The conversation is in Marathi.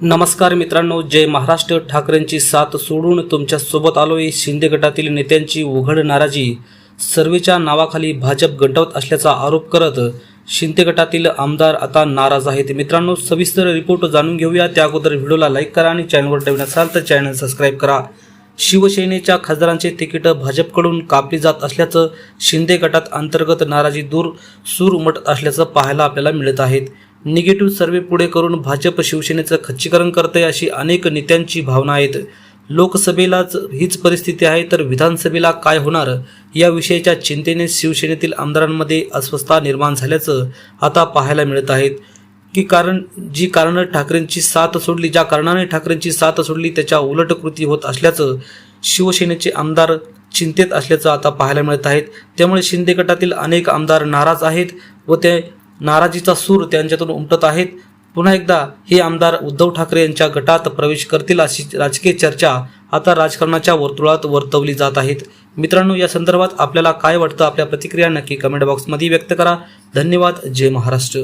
नमस्कार मित्रांनो जय महाराष्ट्र. ठाकरेंची साथ सोडून तुमच्यासोबत आलोय शिंदे गटातील नेत्यांची उघड नाराजी. सर्वेच्या नावाखाली भाजप गंडवत असल्याचा आरोप करत शिंदे गटातील आमदार आता नाराज आहेत. मित्रांनो सविस्तर रिपोर्ट जाणून घेऊया. त्या अगोदर व्हिडिओला लाईक करा आणि चॅनलवर नवीन असाल तर चॅनल सबस्क्राईब करा. शिवसेनेच्या खासदारांचे तिकीट भाजपकडून कापली जात असल्याचं शिंदे गटात अंतर्गत नाराजी दूर सूर उमटत असल्याचं पाहायला आपल्याला मिळत आहेत. निगेटिव्ह सर्वे पुढे करून भाजप शिवसेनेचं खच्चीकरण करते अशी अनेक नेत्यांची भावना आहेत. लोकसभेलाच हीच परिस्थिती आहे तर विधानसभेला काय होणार? या विषयाच्या चिंतेने शिवसेनेतील आमदारांमध्ये अस्वस्थता निर्माण झाल्याचं आता पाहायला मिळत आहेत की कारण जी कारणं ठाकरेंची साथ सोडली ज्या कारणाने ठाकरेंची साथ सोडली त्याच्या उलट कृती होत असल्याचं शिवसेनेचे आमदार चिंतेत असल्याचं आता पाहायला मिळत आहेत त्यामुळे शिंदे गटातील अनेक आमदार नाराज आहेत व ते नाराजीचा सूर त्यांच्यातून उमटत आहेत. पुन्हा एकदा हे आमदार उद्धव ठाकरे यांच्या गटात प्रवेश करतील अशी राजकीय चर्चा आता राजकारणाच्या वर्तुळात वर्तवली जात आहेत. मित्रांनो या संदर्भात आपल्याला काय वाटतं? आपल्या प्रतिक्रिया नक्की कमेंट बॉक्समध्ये व्यक्त करा. धन्यवाद. जय महाराष्ट्र.